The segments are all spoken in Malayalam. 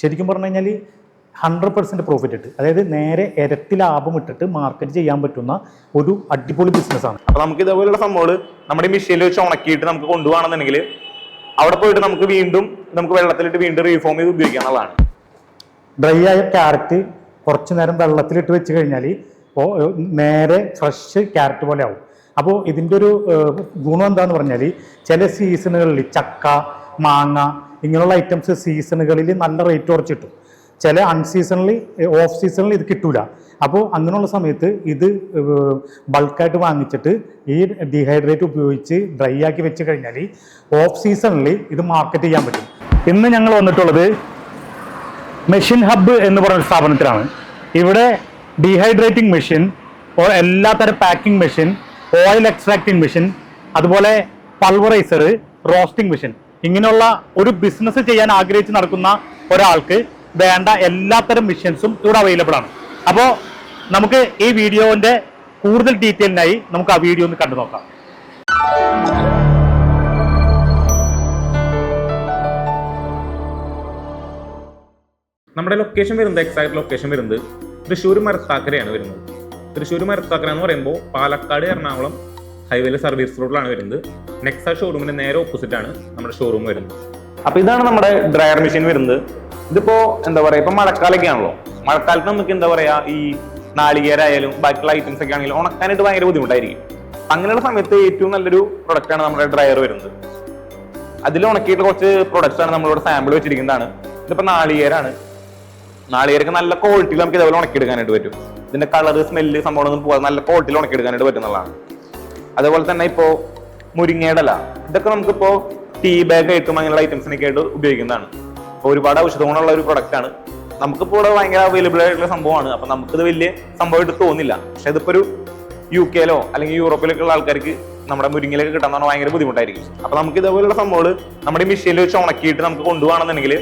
ശരിക്കും പറഞ്ഞു കഴിഞ്ഞാൽ ഹൺഡ്രഡ് പെർസെന്റ് പ്രോഫിറ്റ് ഇട്ട് അതായത് നേരെ ഇരട്ടി ലാഭം ഇട്ടിട്ട് മാർക്കറ്റ് ചെയ്യാൻ പറ്റുന്ന ഒരു അടിപൊളി ബിസിനസ്സാണ് അപ്പോൾ നമുക്ക് ഇതേപോലെയുള്ള സംഭവങ്ങൾ നമ്മുടെ മെഷീനിൽ വെച്ച് ഉണക്കിയിട്ട് നമുക്ക് കൊണ്ടുപോകണമെന്നുണ്ടെങ്കിൽ അവിടെ പോയിട്ട് നമുക്ക് വീണ്ടും നമുക്ക് വെള്ളത്തിലിട്ട് വീണ്ടും റീഫോം ചെയ്ത് ഉപയോഗിക്കാം എന്നുള്ളതാണ്. ഡ്രൈ ആയ ക്യാരറ്റ് കുറച്ച് നേരം വെള്ളത്തിലിട്ട് വെച്ച് കഴിഞ്ഞാൽ നേരെ ഫ്രഷ് ക്യാരറ്റ് പോലെ ആവും. അപ്പോൾ ഇതിന്റെ ഒരു ഗുണം എന്താണെന്ന് പറഞ്ഞാൽ ചില സീസണുകളിൽ ചക്ക മാങ്ങ ഇങ്ങനെയുള്ള ഐറ്റംസ് സീസണുകളിൽ നല്ല റേറ്റ് കുറച്ച് കിട്ടും ചില അൺസീസണലി ഓഫ് സീസണിൽ ഇത് കിട്ടൂല. അപ്പോൾ അങ്ങനെയുള്ള സമയത്ത് ഇത് ബൾക്കായിട്ട് വാങ്ങിച്ചിട്ട് ഈ ഡീഹൈഡ്രേറ്റ് ഉപയോഗിച്ച് ഡ്രൈ ആക്കി വെച്ച് കഴിഞ്ഞാൽ ഓഫ് സീസണിൽ ഇത് മാർക്കറ്റ് ചെയ്യാൻ പറ്റും. ഇന്ന് ഞങ്ങൾ വന്നിട്ടുള്ളത് മെഷീൻ ഹബ്ബ് എന്ന് പറയുന്ന സ്ഥാപനത്തിലാണ്. ഇവിടെ ഡീഹൈഡ്രേറ്റിംഗ് മെഷീൻ എല്ലാത്തരം packing machine oil extracting machine അതുപോലെ പൾവറൈസർ റോസ്റ്റിംഗ് മെഷീൻ ഇങ്ങനെയുള്ള ഒരു ബിസിനസ് ചെയ്യാൻ ആഗ്രഹിച്ച് നടക്കുന്ന ഒരാൾക്ക് വേണ്ട എല്ലാത്തരം മിഷൻസും ഇവിടെ അവൈലബിൾ ആണ്. അപ്പോൾ നമുക്ക് ഈ വീഡിയോന്റെ കൂടുതൽ ഡീറ്റെയിലിനായി നമുക്ക് ആ വീഡിയോ ഒന്ന് കണ്ടു നോക്കാം. നമ്മുടെ ലൊക്കേഷൻ വരുന്നത് എക്സാക്ട് ലൊക്കേഷൻ വരുന്നത് തൃശ്ശൂർ മരത്താക്കരയാണ് വരുന്നത്. തൃശ്ശൂർ മരത്താക്കര എന്ന് പറയുമ്പോൾ പാലക്കാട് എറണാകുളം ഹൈവേയിലെ സർവീസ് റോഡിലാണ് വരുന്നത്. നെക്സ ഷോറൂമിന് നേരെ ഓപ്പോസിറ്റ് ആണ് നമ്മുടെ ഷോറൂം വരുന്നത്. അപ്പൊ ഇതാണ് നമ്മുടെ ഡ്രയർ മെഷീൻ വരുന്നത്. ഇതിപ്പോ എന്താ പറയാ ഇപ്പൊ മഴക്കാലൊക്കെ ആണല്ലോ. മഴക്കാലത്ത് നമുക്ക് എന്താ പറയാ ഈ നാളികേരായാലും ബാക്കിയുള്ള ഐറ്റംസ് ഒക്കെ ആണെങ്കിലും ഉണക്കാനായിട്ട് ഭയങ്കര ബുദ്ധിമുട്ടായിരിക്കും. അങ്ങനെയുള്ള സമയത്ത് ഏറ്റവും നല്ലൊരു പ്രൊഡക്റ്റ് ആണ് നമ്മുടെ ഡ്രയർ വരുന്നത്. അതിൽ ഉണക്കിയിട്ട് കുറച്ച് പ്രൊഡക്ട്സ് ആണ് നമ്മളിവിടെ സാമ്പിൾ വെച്ചിരിക്കുന്നതാണ്. ഇതിപ്പോ നാളികേരാണ്. നാളികേരൊക്കെ നല്ല ക്വാളിറ്റിയിൽ നമുക്ക് ഇതേപോലെ ഉണക്കിയെടുക്കാനായിട്ട് പറ്റും. ഇതിന്റെ കളർ സ്മെല്ല് സംഭവം പോകാതെ നല്ല ക്വാളിറ്റിയിൽ ഉണക്കിയെടുക്കാനായിട്ട് പറ്റുന്നതാണ് അതേപോലെ തന്നെ ഇപ്പോ മുരിങ്ങേടല ഇതൊക്കെ നമുക്കിപ്പോ ടീ ബാഗ് ആയിട്ടും അങ്ങനെയുള്ള ഐറ്റംസിനൊക്കെ ആയിട്ട് ഉപയോഗിക്കുന്നതാണ്. അപ്പോൾ ഒരുപാട് ഔഷധ ഗുണമുള്ള ഒരു പ്രൊഡക്റ്റ് ആണ്. നമുക്കിപ്പോൾ ഇവിടെ ഭയങ്കര അവൈലബിൾ ആയിട്ടുള്ള സംഭവമാണ്. അപ്പൊ നമുക്കിത് വലിയ സംഭവമായിട്ട് തോന്നില്ല. പക്ഷെ ഇതിപ്പോ ഒരു യു കെയിലോ അല്ലെങ്കിൽ യൂറോപ്പിലൊക്കെ ഉള്ള ആൾക്കാർക്ക് നമ്മുടെ മുരിങ്ങയിലൊക്കെ കിട്ടാൻ ഭയങ്കര ബുദ്ധിമുട്ടായിരിക്കും. അപ്പൊ നമുക്ക് ഇതേപോലുള്ള സംഭവങ്ങൾ നമ്മുടെ മെഷീനിൽ വെച്ച് ഉണക്കിയിട്ട് നമുക്ക് കൊണ്ടുപോകണമെന്നുണ്ടെങ്കിൽ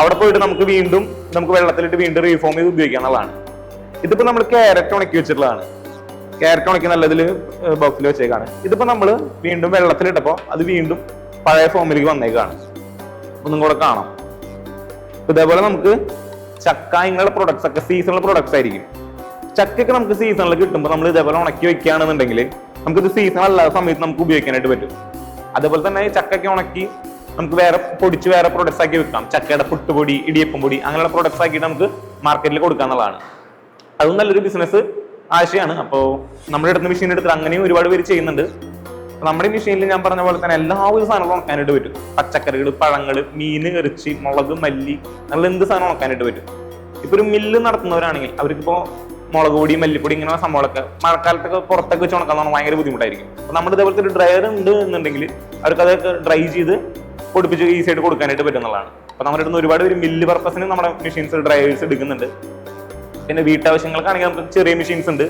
അവിടെ പോയിട്ട് നമുക്ക് വീണ്ടും നമുക്ക് വെള്ളത്തിലിട്ട് വീണ്ടും റീഫോം ചെയ്ത് ഉപയോഗിക്കാം എന്നുള്ളതാണ് ഇതിപ്പോ നമ്മൾ ക്യാരറ്റ് ഉണക്കി വെച്ചിട്ടുള്ളതാണ്. ക്യാരറ്റ് ഉണക്കി നല്ലതിൽ ബോക്സിൽ വെച്ചേക്കാണ്. ഇതിപ്പോ നമ്മൾ വീണ്ടും വെള്ളത്തിലിട്ടപ്പോ അത് വീണ്ടും പഴയ ഫോമിലേക്ക് വന്നേക്കാണ്. ഒന്നും കൂടെ കാണാം. ഇതേപോലെ നമുക്ക് ചക്ക ഇങ്ങനെയുള്ള പ്രൊഡക്ട്സ് ഒക്കെ സീസണൽ പ്രൊഡക്ട്സ് ആയിരിക്കും. ചക്കയൊക്കെ നമുക്ക് സീസണിൽ കിട്ടുമ്പോൾ നമ്മൾ ഇതേപോലെ ഉണക്കി വെക്കുകയാണെന്നുണ്ടെങ്കിൽ നമുക്കിത് സീസൺ അല്ലാത്ത സമയത്ത് നമുക്ക് ഉപയോഗിക്കാനായിട്ട് പറ്റും. അതേപോലെ തന്നെ ചക്കയൊക്കെ ഉണക്കി നമുക്ക് വേറെ പൊടിച്ച് വേറെ പ്രൊഡക്ട്സ് ആക്കി വെക്കാം. ചക്കയുടെ പുട്ടുപൊടി ഇടിയപ്പം പൊടി അങ്ങനെയുള്ള പ്രൊഡക്ട്സ് ആക്കിയിട്ട് നമുക്ക് മാർക്കറ്റിൽ കൊടുക്കാന്നുള്ളതാണ്. അതും നല്ലൊരു ബിസിനസ് ആശയമാണ് അപ്പോൾ നമ്മുടെ അടുത്ത് മെഷീൻ എടുത്തിട്ട് അങ്ങനെയും ഒരുപാട് പേര് ചെയ്യുന്നുണ്ട്. നമ്മുടെ മെഷീനിൽ ഞാൻ പറഞ്ഞ പോലെ തന്നെ എല്ലാ ഒരു സാധനങ്ങളും ഉണക്കാനായിട്ട് പറ്റും. പച്ചക്കറികൾ പഴങ്ങൾ മീൻ ഇറച്ചി മുളക് മല്ലി അങ്ങനെ എന്ത് സാധനം ഉണക്കാനായിട്ട് പറ്റും. ഇപ്പൊ ഒരു മില്ല് നടത്തുന്നവരാണെങ്കിൽ അവർക്കിപ്പോ മുളക് പൊടി മല്ലിപ്പൊടി ഇങ്ങനെ സംഭവങ്ങളൊക്കെ മഴക്കാലത്തൊക്കെ പുറത്തൊക്കെ വെച്ച് ഉണക്കാൻ ഭയങ്കര ബുദ്ധിമുട്ടായിരിക്കും. അപ്പൊ നമ്മുടെ ഇതേപോലത്തെ ഒരു ഡ്രയർ ഉണ്ട് എന്നുണ്ടെങ്കിൽ അവർക്ക് അതൊക്കെ ഡ്രൈ ചെയ്ത് പൊടിപ്പിച്ച് ഈസി ആയിട്ട് കൊടുക്കാനായിട്ട് പറ്റുന്നതാണ് അപ്പൊ നമ്മുടെ അടുത്ത് ഒരുപാട് പേര് മില്ല് പർപ്പസിന് നമ്മുടെ മെഷീൻസ് ഡ്രൈവേഴ്സ് എടുക്കുന്നുണ്ട്. പിന്നെ വീട്ടാവശ്യങ്ങൾക്കാണെങ്കിൽ നമുക്ക് ചെറിയ മെഷീൻസ് ഉണ്ട്.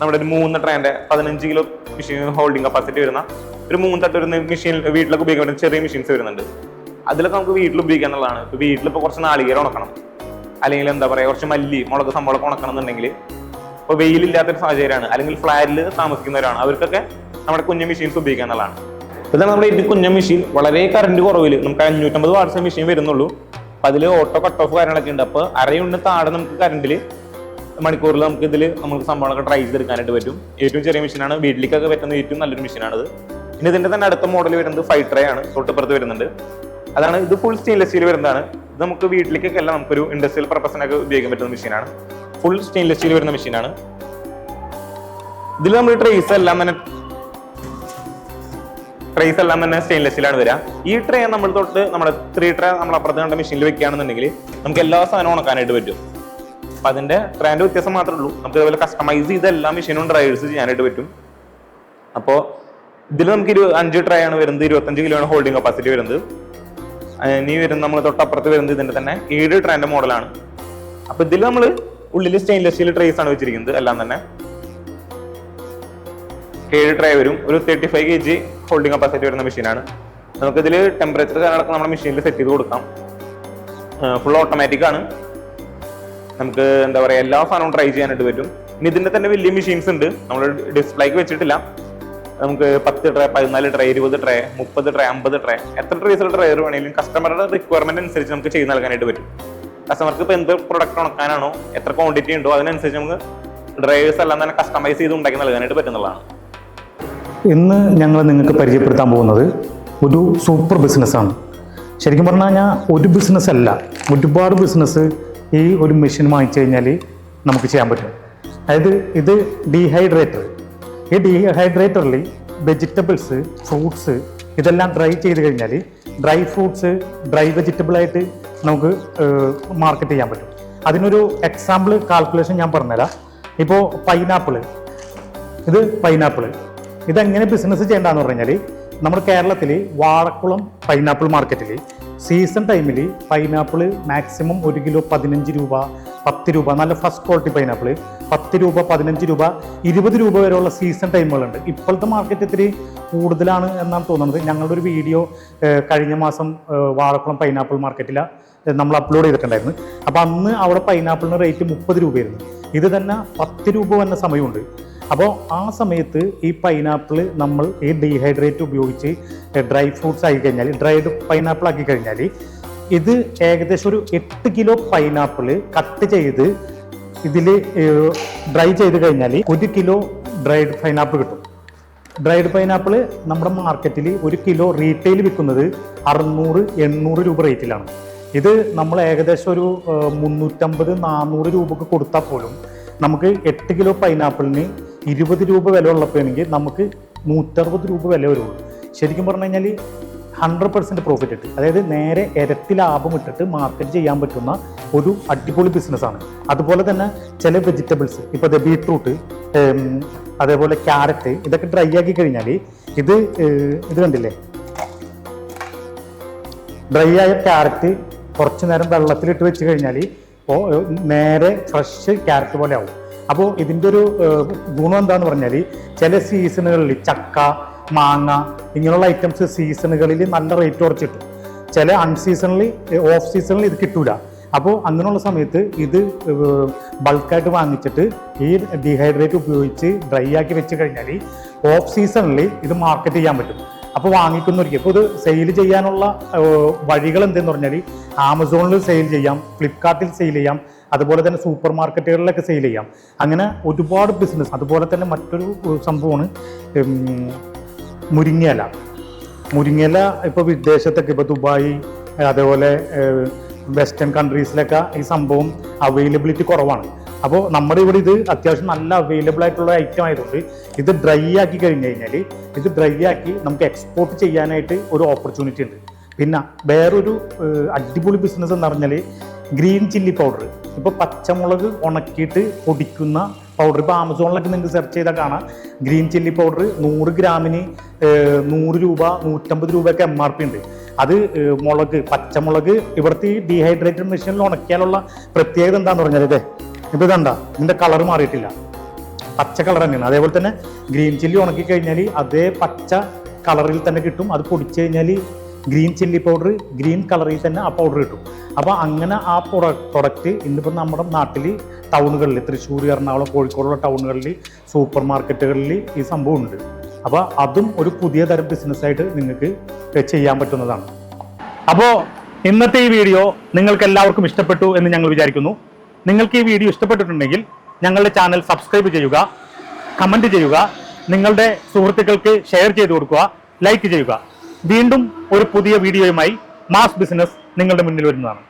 നമ്മുടെ ഒരു മൂന്ന് ട്രെയിന്റെ പതിനഞ്ച് കിലോ മെഷീൻ ഹോൾഡിംഗ് കപ്പാസിറ്റി വരുന്ന ഒരു മൂന്ന് തട്ട് വരുന്ന മെഷീൻ വീട്ടിലൊക്കെ ഉപയോഗിക്കുന്ന ചെറിയ മെഷീൻസ് വരുന്നുണ്ട്. അതിലൊക്കെ നമുക്ക് വീട്ടിൽ ഉപയോഗിക്കാൻ എന്നുള്ളതാണ്. വീട്ടിൽ വീട്ടിലിപ്പോൾ കുറച്ച് നാളികേരം ഉണക്കണം. അല്ലെങ്കിൽ എന്താ പറയുക കുറച്ച് മല്ലി മുളക് സംഭവമൊക്കെ ഉണക്കണം എന്നുണ്ടെങ്കിൽ ഇപ്പോൾ വെയിലില്ലാത്തൊരു സാഹചര്യമാണ്. അല്ലെങ്കിൽ ഫ്ലാറ്റിൽ താമസിക്കുന്നവരാണ്. അവർക്കൊക്കെ നമ്മുടെ കുഞ്ഞു മെഷീൻസ് ഉപയോഗിക്കാൻ എന്നുള്ളതാണ്. ഇതാണ് നമ്മുടെ ഈ കുഞ്ഞു മെഷീൻ വളരെ കറണ്ട് കുറവിൽ നമുക്ക് അഞ്ഞൂറ്റമ്പത് വാട്ട്സ് മെഷീൻ വരുന്നുള്ളൂ. അപ്പോൾ അതിൽ ഓട്ടോ കട്ട് ഓഫ് കാര്യങ്ങളൊക്കെ ഉണ്ട്. അപ്പോൾ അരയുണ്ട് താഴെ നമുക്ക് കറണ്ടിൽ മണിക്കൂറിൽ നമുക്ക് ഇതിൽ നമുക്ക് സംഭവങ്ങളൊക്കെ ട്രൈ ചെയ്തെടുക്കാനായിട്ട് പറ്റും. ഏറ്റവും ചെറിയ മെഷീനാണ് വീട്ടിലേക്കൊക്കെ പറ്റുന്ന ഏറ്റവും നല്ലൊരു മെഷീനാണിത് ഇനി ഇതിന്റെ തന്നെ അടുത്ത മോഡൽ വരുന്നത് ഫൈവ് ട്രേ ആണ്. തൊട്ടിപ്പുറത്ത് വരുന്നുണ്ട്. അതാണ് ഇത് ഫുൾ സ്റ്റെയിൻലെസ് സ്റ്റീൽ വരുന്നതാണ്. ഇത് നമുക്ക് വീട്ടിലേക്കൊക്കെ അല്ല നമുക്കൊരു ഇൻഡസ്ട്രിയൽ പർപ്പസിനൊക്കെ ഉപയോഗിക്കാൻ പറ്റുന്ന മെഷീനാണ് ഫുൾ സ്റ്റെയിൻലെസ് സ്റ്റീൽ വരുന്ന മെഷീനാണ് ഇതിൽ നമ്മൾ ട്രേസ് എല്ലാം തന്നെ ട്രേസ് എല്ലാം തന്നെ സ്റ്റെയിൻലെസ് സ്റ്റീലാണ് വരിക ഈ ട്രേ നമ്മൾ തൊട്ട് നമ്മുടെ ത്രീ ട്രേ നമ്മൾ അപ്പുറത്ത് കണ്ട മെഷീനിൽ വെക്കുകയാണെന്നുണ്ടെങ്കിൽ നമുക്ക് എല്ലാ സാധനവും ഉണക്കാനായിട്ട് പറ്റും. അപ്പൊ അതിന്റെ ട്രാൻഡ് വ്യത്യാസം മാത്രമേ ഉള്ളൂ. നമുക്ക് ഇതുപോലെ കസ്റ്റമൈസ് ചെയ്ത് എല്ലാ മെഷീനും ഡ്രൈവേഴ്സ് ചെയ്യാനായിട്ട് പറ്റും. അപ്പോ ഇതിൽ നമുക്ക് ഇരു അഞ്ച് ട്രൈ ആണ് വരുന്നത്. ഇരുപത്തഞ്ച് കിലോ ആണ് ഹോൾഡിംഗ് കപ്പാസിറ്റി വരുന്നത്. ഇനി വരുന്ന നമ്മൾ തൊട്ടപ്പുറത്ത് വരുന്നത് ഇതിന്റെ തന്നെ ഏഴ് ട്രൈന്റെ മോഡലാണ് അപ്പൊ ഇതിൽ നമ്മൾ ഉള്ളിൽ സ്റ്റെയിൻലെസ് സ്റ്റീൽ ട്രേസ് ആണ് വെച്ചിരിക്കുന്നത്. എല്ലാം തന്നെ. ഏഴ് ട്രേ വരും. ഒരു thirty five K G holding capacity വരുന്ന മെഷീനാണ് നമുക്കിതിൽ ടെമ്പറേച്ചർ കാര്യങ്ങളൊക്കെ നമ്മുടെ മെഷീനിൽ സെറ്റ് ചെയ്ത് കൊടുക്കാം. ഫുൾ ഓട്ടോമാറ്റിക് ആണ്. നമുക്ക് എന്താ പറയുക എല്ലാ സാധനവും ട്രൈ ചെയ്യാനായിട്ട് പറ്റും. ഇനി ഇതിന്റെ തന്നെ വലിയ മെഷീൻസ് ഉണ്ട്. നമ്മൾ ഡിസ്പ്ലേക്ക് വെച്ചിട്ടില്ല. നമുക്ക് പത്ത് ട്രേ പതിനാല് ട്രേ ഇരുപത് ട്രേ മുപ്പത് ട്രേ അമ്പത് ട്രേ എത്ര ട്രേസിൽ ട്രയർ വേണമെങ്കിലും കസ്റ്റമറുടെ റിക്വയർമെന്റ് അനുസരിച്ച് നമുക്ക് ചെയ്ത് നൽകാനായിട്ട് പറ്റും. കസ്റ്റമർക്ക് ഇപ്പോൾ എന്ത് പ്രൊഡക്റ്റ് ഉണക്കാനാണോ എത്ര ക്വാണ്ടിറ്റി ഉണ്ടോ അതിനനുസരിച്ച് നമുക്ക് ഡ്രൈവേഴ്സ് എല്ലാം തന്നെ കസ്റ്റമൈസ് ചെയ്ത് ഉണ്ടാക്കി നൽകാനായിട്ട് പറ്റുന്നതാണ്. ഇന്ന് ഞങ്ങൾ നിങ്ങൾക്ക് പരിചയപ്പെടുത്താൻ പോകുന്നത് ഒരു സൂപ്പർ ബിസിനസ്സാണ് ശരിക്കും പറഞ്ഞു കഴിഞ്ഞാൽ ഒരു ബിസിനസ് അല്ല ഒരുപാട് ബിസിനസ് ഈ ഒരു മെഷീൻ വാങ്ങിച്ചു കഴിഞ്ഞാൽ നമുക്ക് ചെയ്യാൻ പറ്റും. അതായത് ഇത് ഡീഹൈഡ്രേറ്റർ ഈ ഡീഹൈഡ്രേറ്ററിൽ വെജിറ്റബിൾസ് ഫ്രൂട്ട്സ് ഇതെല്ലാം ഡ്രൈ ചെയ്ത് കഴിഞ്ഞാൽ ഡ്രൈ ഫ്രൂട്ട്സ് ഡ്രൈ വെജിറ്റബിൾ ആയിട്ട് നമുക്ക് മാർക്കറ്റ് ചെയ്യാൻ പറ്റും. അതിനൊരു എക്സാമ്പിൾ കാൽക്കുലേഷൻ ഞാൻ പറഞ്ഞുതരാം. ഇപ്പോൾ പൈനാപ്പിൾ ഇത് പൈനാപ്പിൾ ഇതെങ്ങനെ ബിസിനസ് ചെയ്യേണ്ടതെന്ന് പറഞ്ഞാൽ നമ്മുടെ കേരളത്തിൽ വാഴക്കുളം പൈനാപ്പിൾ മാർക്കറ്റിൽ സീസൺ ടൈമിൽ പൈനാപ്പിൾ മാക്സിമം ഒരു കിലോ പതിനഞ്ച് രൂപ പത്ത് രൂപ നല്ല ഫസ്റ്റ് ക്വാളിറ്റി പൈനാപ്പിൾ പത്ത് രൂപ പതിനഞ്ച് രൂപ ഇരുപത് രൂപ വരെയുള്ള സീസൺ ടൈമുകളുണ്ട് ഇപ്പോഴത്തെ മാർക്കറ്റ് ഇത്തിരി കൂടുതലാണ് എന്നാണ് തോന്നുന്നത്. ഞങ്ങളുടെ ഒരു വീഡിയോ കഴിഞ്ഞ മാസം വാഴക്കുളം പൈനാപ്പിൾ മാർക്കറ്റിൽ നമ്മൾ അപ്ലോഡ് ചെയ്തിട്ടുണ്ടായിരുന്നു. അപ്പോൾ അന്ന് അവിടെ പൈനാപ്പിളിന് റേറ്റ് മുപ്പത് രൂപയായിരുന്നു. ഇത് തന്നെ പത്ത് രൂപ വന്ന സമയമുണ്ട്. അപ്പോൾ ആ സമയത്ത് ഈ പൈനാപ്പിൾ നമ്മൾ ഈ ഡീഹൈഡ്രേറ്റ് ഉപയോഗിച്ച് ഡ്രൈ ഫ്രൂട്ട്സ് ആക്കി കഴിഞ്ഞാൽ ഡ്രൈഡ് പൈനാപ്പിൾ ആക്കി കഴിഞ്ഞാൽ ഇത് ഏകദേശം ഒരു എട്ട് കിലോ പൈനാപ്പിൾ കട്ട് ചെയ്ത് ഇതിൽ ഡ്രൈ ചെയ്ത് കഴിഞ്ഞാൽ ഒരു കിലോ ഡ്രൈഡ് പൈനാപ്പിൾ കിട്ടും. ഡ്രൈഡ് പൈനാപ്പിൾ നമ്മുടെ മാർക്കറ്റിൽ ഒരു കിലോ റീറ്റെയിൽ വിൽക്കുന്നത് അറുന്നൂറ് എണ്ണൂറ് രൂപ റേറ്റിലാണ് ഇത് നമ്മൾ ഏകദേശം ഒരു മുന്നൂറ്റമ്പത് നാനൂറ് രൂപക്ക് കൊടുത്താൽ പോലും നമുക്ക് എട്ട് കിലോ പൈനാപ്പിളിന് ഇരുപത് രൂപ വില ഉള്ളപ്പോഴെങ്കിൽ നമുക്ക് നൂറ്ററുപത് രൂപ വില വരുള്ളൂ. ശരിക്കും പറഞ്ഞു കഴിഞ്ഞാൽ ഹൺഡ്രഡ് പെർസെന്റ് പ്രോഫിറ്റ് ഇട്ട് അതായത് നേരെ ഇരട്ടി ലാഭം ഇട്ടിട്ട് മാർക്കറ്റ് ചെയ്യാൻ പറ്റുന്ന ഒരു അടിപൊളി ബിസിനസ്സാണ് അതുപോലെ തന്നെ ചില വെജിറ്റബിൾസ് ഇപ്പോൾ ബീട്രൂട്ട് അതേപോലെ ക്യാരറ്റ് ഇതൊക്കെ ഡ്രൈ ആക്കി കഴിഞ്ഞാൽ ഇത് ഇത് കണ്ടില്ലേ? ഡ്രൈ ആയ ക്യാരറ്റ് കുറച്ച് നേരം വെള്ളത്തിലിട്ട് വെച്ച് കഴിഞ്ഞാൽ നേരെ ഫ്രഷ് ക്യാരറ്റ് പോലെ ആവും. അപ്പോൾ ഇതിന്റെ ഒരു ഗുണം എന്താന്ന് പറഞ്ഞാൽ ചില സീസണുകളിൽ ചക്ക മാങ്ങ ഇങ്ങനെയുള്ള ഐറ്റംസ് സീസണുകളിൽ നല്ല റേറ്റ് കുറച്ച് കിട്ടും. ചില അൺസീസണലി ഓഫ് സീസണിൽ ഇത് കിട്ടൂല. അപ്പോൾ അങ്ങനെയുള്ള സമയത്ത് ഇത് ബൾക്കായിട്ട് വാങ്ങിച്ചിട്ട് ഈ ഡീഹൈഡ്രേറ്റ് ഉപയോഗിച്ച് ഡ്രൈ ആക്കി വെച്ച് കഴിഞ്ഞാൽ ഓഫ് സീസണിൽ ഇത് മാർക്കറ്റ് ചെയ്യാൻ പറ്റും. അപ്പോൾ വാങ്ങിക്കുന്നവർക്ക് ഇപ്പോൾ ഇത് സെയിൽ ചെയ്യാനുള്ള വഴികൾ എന്തെന്ന് പറഞ്ഞാൽ ആമസോണിൽ സെയിൽ ചെയ്യാം ഫ്ലിപ്കാർട്ടിൽ സെയിൽ ചെയ്യാം അതുപോലെ തന്നെ സൂപ്പർ മാർക്കറ്റുകളിലൊക്കെ സെയിൽ ചെയ്യാം. അങ്ങനെ ഒരുപാട് ബിസിനസ് അതുപോലെ തന്നെ മറ്റൊരു സംഭവമാണ് മുരിങ്ങയില. മുരിങ്ങയില ഇപ്പോൾ വിദേശത്തൊക്കെ ഇപ്പോൾ ദുബായ് അതേപോലെ വെസ്റ്റേൺ കൺട്രീസിലൊക്കെ ഈ സംഭവം അവൈലബിലിറ്റി കുറവാണ്. അപ്പോൾ നമ്മുടെ ഇവിടെ ഇത് അത്യാവശ്യം നല്ല അവൈലബിൾ ആയിട്ടുള്ള ഐറ്റം ആയതുകൊണ്ട് ഇത് ഡ്രൈ ആക്കി കഴിഞ്ഞ് കഴിഞ്ഞാൽ ഇത് ഡ്രൈ ആക്കി നമുക്ക് എക്സ്പോർട്ട് ചെയ്യാനായിട്ട് ഒരു ഓപ്പർച്യൂണിറ്റി ഉണ്ട്. പിന്നെ വേറൊരു അടിപൊളി ബിസിനസ് എന്ന് പറഞ്ഞാൽ ഗ്രീൻ ചില്ലി പൗഡർ ഇപ്പോൾ പച്ചമുളക് ഉണക്കിയിട്ട് പൊടിക്കുന്ന പൗഡർ ഇപ്പോൾ ആമസോണിലൊക്കെ നിങ്ങൾക്ക് സെർച്ച് ചെയ്താൽ കാണാം. ഗ്രീൻ ചില്ലി പൗഡർ നൂറ് ഗ്രാമിന് നൂറ് രൂപ നൂറ്റമ്പത് രൂപയൊക്കെ എം ആർ പി ഉണ്ട്. അത് മുളക് പച്ചമുളക് ഇവിടുത്തെ ഈ ഡീഹൈഡ്രേറ്റഡ് മെഷീനിൽ ഉണക്കിയാലുള്ള പ്രത്യേകത എന്താണെന്ന് പറഞ്ഞാൽ ഇതേ. ഇപ്പോൾ ഇതണ്ട ഇതിന്റെ കളർ മാറിയിട്ടില്ല. പച്ച കളർ തന്നെയാണ്. അതേപോലെ തന്നെ ഗ്രീൻ ചില്ലി ഉണക്കി കഴിഞ്ഞാൽ അതേ പച്ച കളറിൽ തന്നെ കിട്ടും. അത് പൊടിച്ചു കഴിഞ്ഞാൽ ഗ്രീൻ ചില്ലി പൗഡർ ഗ്രീൻ കളറിൽ തന്നെ ആ പൗഡർ കിട്ടും. അപ്പോൾ അങ്ങനെ ആ പ്രൊഡക്റ്റ് ഇന്നിപ്പോൾ നമ്മുടെ നാട്ടിൽ ടൗണുകളിൽ തൃശ്ശൂർ എറണാകുളം കോഴിക്കോടുള്ള ടൗണുകളിൽ സൂപ്പർ മാർക്കറ്റുകളിൽ ഈ സംഭവം ഉണ്ട് അപ്പോൾ അതും ഒരു പുതിയ തരം ബിസിനസ്സായിട്ട് നിങ്ങൾക്ക് ചെയ്യാൻ പറ്റുന്നതാണ്. അപ്പോൾ ഇന്നത്തെ ഈ വീഡിയോ നിങ്ങൾക്ക് എല്ലാവർക്കും ഇഷ്ടപ്പെട്ടു എന്ന് ഞങ്ങൾ വിചാരിക്കുന്നു. നിങ്ങൾക്ക് ഈ വീഡിയോ ഇഷ്ടപ്പെട്ടിട്ടുണ്ടെങ്കിൽ ഞങ്ങളുടെ ചാനൽ സബ്സ്ക്രൈബ് ചെയ്യുക കമന്റ് ചെയ്യുക നിങ്ങളുടെ സുഹൃത്തുക്കൾക്ക് ഷെയർ ചെയ്ത് കൊടുക്കുക ലൈക്ക് ചെയ്യുക. വീണ്ടും ഒരു പുതിയ വീഡിയോയുമായി മാസ് ബിസിനസ് നിങ്ങളുടെ മുന്നിൽ വരുന്നതാണ്.